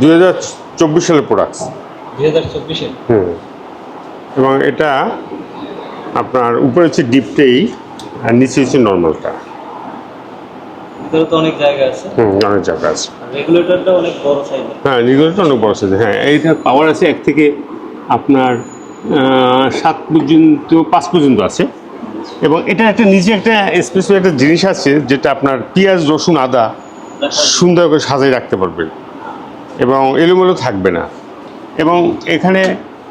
দুই হাজার চব্বিশ সালের প্রোডাক্টস দুই হাজার চব্বিশে? হুম। এবং এটা আপনার উপরে হচ্ছে ডিপটেই আর নিচে হচ্ছে নর্মালটা ভিতরে তো অনেক জায়গা আছে। হুম অনেক জায়গা আছে। রেগুলেটরটা অনেক বড় সাইজের হ্যাঁ রেগুলেটর অনেক বড় সাইজ হ্যাঁ এইটার পাওয়ার আছে এক থেকে আপনার সাত পর্যন্ত পাঁচ পর্যন্ত আছে। এবং এটা একটা নিচে একটা স্পেশাল একটা জিনিস আছে যেটা আপনার পেঁয়াজ রসুন আদা সুন্দর করে সাজিয়ে রাখতে পারবেন। এবং এলোমেলো থাকবে না। এবং এখানে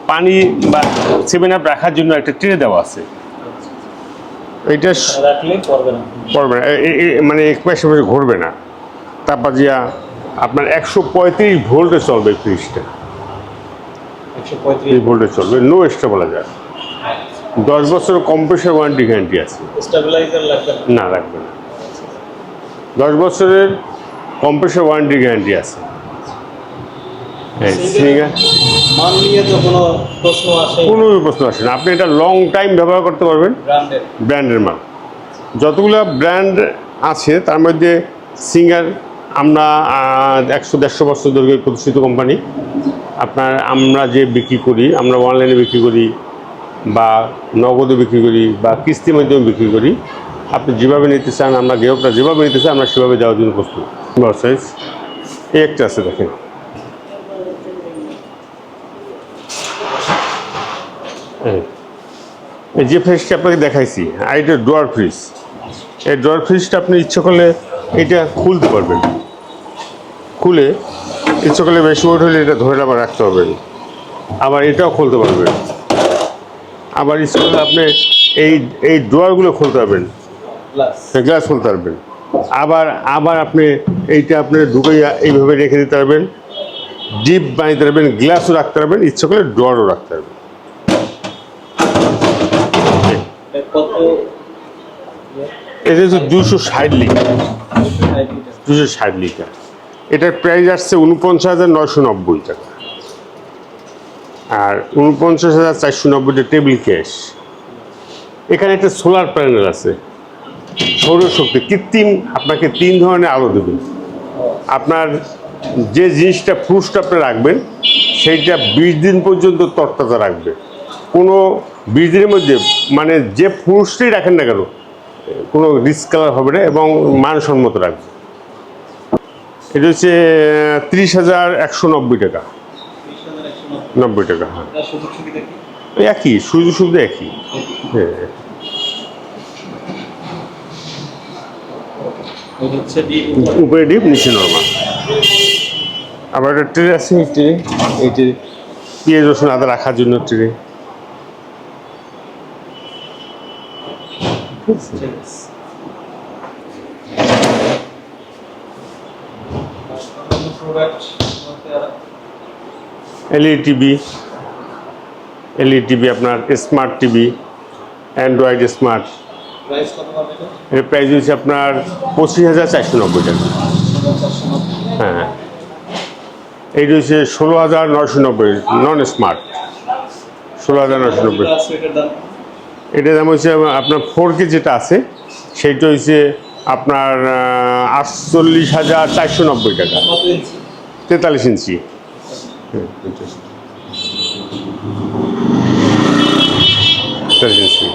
পানি বা সেভেন আপ রাখার জন্য একটা ট্রে দেওয়া আছে। এটা পড়বে না। মানে এক পাশে ঘুরবে না। তারপর দিয়া আপনার একশো পঁয়ত্রিশ ভোল্টে চলবে ফ্রিজটা। একশো এই ভোল্টে চলবে। নো এক্সট্রা বলা যায় দশ বছর কম্প্রেসার ওয়ারেন্টি গ্যারান্টি আছে। লাগবে না। রাখবে না। দশ বছরের কম্প্রেসার ওয়ারেন্টি গ্যারান্টি আছে। সিঙ্গার মান নিয়ে তো কোনো প্রশ্ন আসে কোনো প্রশ্ন আসে না আপনি এটা লং টাইম ব্যবহার করতে পারবেন। ব্র্যান্ডের ব্র্যান্ডের মাল। যতগুলো ব্র্যান্ড আছে তার মধ্যে সিঙ্গার আমরা একশো দেড়শো বছর ধরে প্রতিষ্ঠিত কোম্পানি আপনার আমরা যে বিক্রি করি আমরা অনলাইনে বিক্রি করি বা নগদে বিক্রি করি বা কিস্তির মাধ্যমে বিক্রি করি আপনি যেভাবে নিতে চান আমরা গ্রাহকরা যেভাবে নিতে চান আমরা সেভাবে যাওয়ার জন্য প্রস্তুত। সাইজ এই একটা আছে দেখেন। এই। যে ফ্রিজটা আপনাকে দেখাইছি আর এটা ডোয়ার ফ্রিজ এই ডোয়ার ফ্রিজটা আপনি ইচ্ছে করলে এটা খুলতে পারবেন। খুলে ইচ্ছে করলে বেশি ওয়েট হলে এটা ধরে আবার রাখতে পারবেন। আবার এটাও খুলতে পারবেন। আবার ইচ্ছে করলে আপনি এই এই ডোয়ারগুলো খুলতে পারবেন। গ্লাস খুলতে পারবেন। আবার আবার আপনি এইটা আপনি ঢুকাইয়া এইভাবে রেখে দিতে পারবেন। ডিপ বানাইতে পারবেন গ্লাসও রাখতে পারবেন ইচ্ছে করলে ডোয়ারও রাখতে পারবেন। কত? হচ্ছে দুশো ষাট লিটার। দুশো ষাট লিটার। এটার প্রাইস আসছে উনপঞ্চাশ হাজার নশো নব্বই টাকা। আর উনপঞ্চাশ হাজার চারশো নব্বইটা টেবিল ক্যাশ এখানে একটা সোলার প্যানেল আছে। সৌরশক্তি। কৃত্রিম আপনাকে তিন ধরনের আলো দেবেন আপনার যে জিনিসটা ফ্রুটসটা আপনি রাখবেন, সেইটা বিশ দিন পর্যন্ত তরতাজা রাখবে। কোনো দিনের মধ্যে মানে যে ফ্রুটসটাই রাখেন না কেন কোনো রিস্ক কালার হবে না এবং মানসম্মত রাখবে। এটা হচ্ছে ত্রিশ হাজার একশো নব্বই টাকা। নব্বই টাকা হ্যাঁ। একই সুযোগ সুবিধা একই। হ্যাঁ। উপরে ডিপ নিচে নর্মাল আবার একটা ট্রে আছে এই ট্রে এই ট্রে পেঁয়াজ রসুন আদা রাখার জন্য tray product LED TV LED TV আপনার স্মার্ট টিভি অ্যান্ড্রয়েড স্মার্ট এর প্রাইস হচ্ছে আপনার পঁচিশ হাজার চারশো নব্বই টাকা। নব্বই হ্যাঁ। এইটা হচ্ছে ষোলো হাজার নশো নব্বই নন স্মার্ট ষোলো হাজার নশো নব্বই। এটার দাম এটার দাম হচ্ছে আপনার ফোর কে যেটা আছে সেইটা হচ্ছে আপনার আটচল্লিশ হাজার চারশো নব্বই টাকা। তেতাল্লিশ ইঞ্চি। তেতাল্লিশ ইঞ্চি।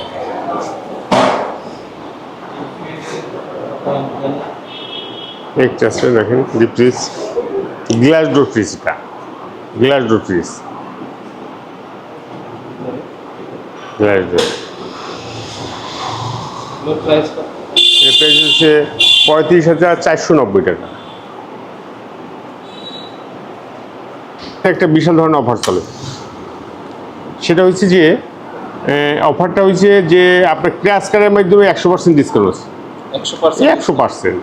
একটা আছে দেখেন ফ্রিজ গ্লাস ডোর ফ্রিজ এটা। Glass door fridge glass door এর প্রাইস হচ্ছে পঁয়ত্রিশ হাজার চারশো নব্বই টাকা। একটা বিশাল ধরনের অফার চলে। সেটা হচ্ছে যে অফারটা হচ্ছে যে আপনার ক্র্যাশ কার্ডের মাধ্যমে একশো পার্সেন্ট ডিসকাউন্ট আছে একশো পার্সেন্ট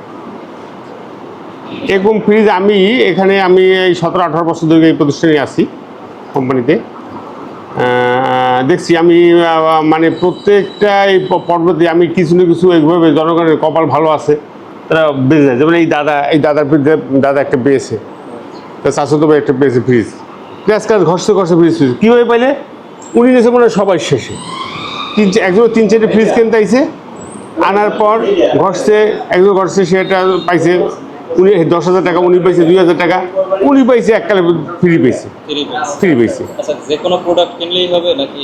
এরকম ফ্রিজ আমি এখানে আমি এই সতেরো আঠারো বছর ধরে এই প্রতিষ্ঠানে আছি কোম্পানিতে দেখছি আমি মানে প্রত্যেকটা এই পর্বতে আমি কিছু না কিছু এইভাবে জনগণের কপাল ভালো আছে তারা বেঁচে যায় যেমন এই দাদা এই দাদার দাদা একটা পেয়েছে শাশুতো ভাই একটা পেয়েছে ফ্রিজ কার্ড ঘষতে ঘষে ফ্রিজ ফ্রিজ কীভাবে পাইলে? উনি গেছে মনে হয় সবাই শেষে। তিন একজন তিন চারটে ফ্রিজ কিনতে আইছে আনার পর ঘষছে একজন ঘষছে সেটা পাইছে উনি দশ হাজার টাকা উনি পাইছে দুই হাজার টাকা উনি পাইছে এককালে ফ্রি পাইছে। ফ্রি পাইছে। যে কোনো প্রোডাক্ট কিনলেই হবে নাকি?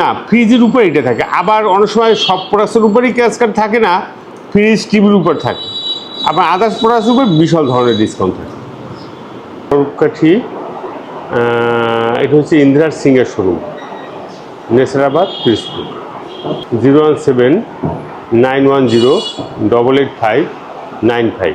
না ফ্রিজের উপরে এটা থাকে। আবার অনেক সময় সব প্রোডাক্টের উপরেই ক্যাশ কার্ড থাকে না ফ্রিজ টিভির উপর থাকে। আবার আদার্স প্রোডাক্টের উপর বিশাল ধরনের ডিসকাউন্ট থাকে। কাঠি এটা হচ্ছে ইন্দিরার সিংয়ের showroom Nesrabad Pispur zero one seven nine one zero double eight five nine five